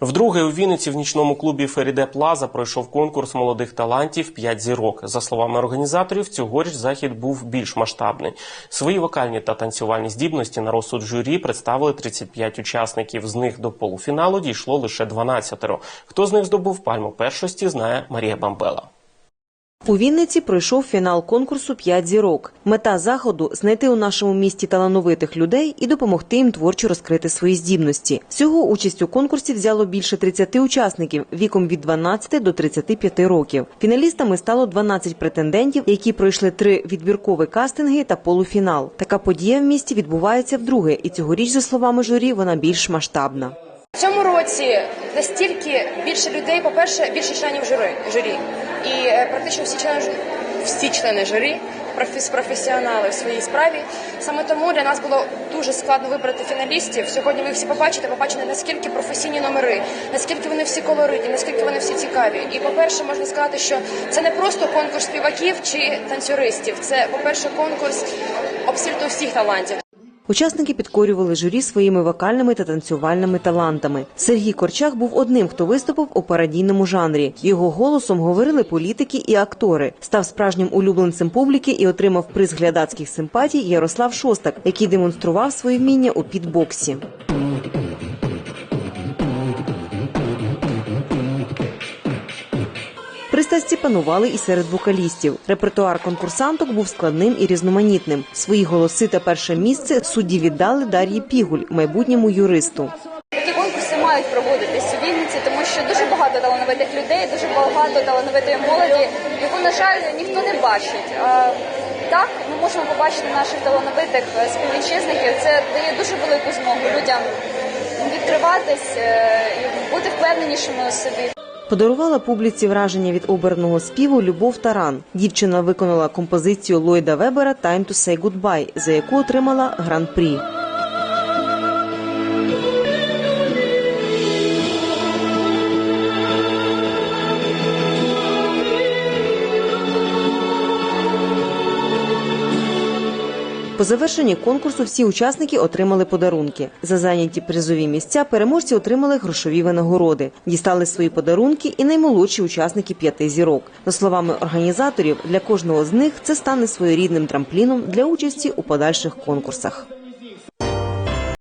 Вдруге у Вінниці в нічному клубі Феріде Плаза пройшов конкурс молодих талантів «П'ять зірок. За словами організаторів, цьогоріч захід був більш масштабний. Свої вокальні та танцювальні здібності на розсуд журі представили 35 учасників. З них до полуфіналу дійшло лише 12. Хто з них здобув пальму першості, знає Марія Бамбела. У Вінниці пройшов фінал конкурсу «П'ять зірок. Мета заходу знайти у нашому місті талановитих людей і допомогти їм творчо розкрити свої здібності. Всього участь у конкурсі взяло більше 30 учасників віком від 12 до 35 років. Фіналістами стало 12 претендентів, які пройшли три відбіркові кастинги та полуфінал. Така подія в місті відбувається вдруге, і цьогоріч, за словами журі, вона більш масштабна. Році настільки більше людей, по-перше, більше членів журі, журі. І е, практично всі члени всі члени журі профі- професіонали в своїй справі. Саме тому для нас було дуже складно вибрати фіналістів. Сьогодні ви всі побачите, побачите наскільки професійні номери, наскільки вони всі колоритні, наскільки вони всі цікаві. І по-перше, можна сказати, що це не просто конкурс співаків чи танцюристів. Це, по-перше, конкурс абсолютно всіх талантів. Учасники підкорювали журі своїми вокальними та танцювальними талантами. Сергій Корчак був одним, хто виступив у парадійному жанрі. Його голосом говорили політики і актори. Став справжнім улюбленцем публіки і отримав приз глядацьких симпатій Ярослав Шостак, який демонстрував свої вміння у підбоксі. Пристрасті панували і серед вокалістів. Репертуар конкурсанток був складним і різноманітним. Свої голоси та перше місце судді віддали Дар'ї Пігуль, майбутньому юристу. Такі конкурси мають проводитись у Вінниці, тому що дуже багато талановитих людей, дуже багато талановитої молоді, яку, на жаль, ніхто не бачить. А, так, ми можемо побачити наших талановитих е, співвітчизників. Це дає дуже велику змогу людям відкриватись е, і бути впевненішими у собі. Подарувала публіці враження від оберного співу Любов Таран. Дівчина виконала композицію Ллойда Вебера «Time to say goodbye», за яку отримала гран-прі. По завершенні конкурсу всі учасники отримали подарунки. За зайняті призові місця переможці отримали грошові винагороди. Дістали свої подарунки і наймолодші учасники п'яти зірок. За словами організаторів, для кожного з них це стане своєрідним трампліном для участі у подальших конкурсах.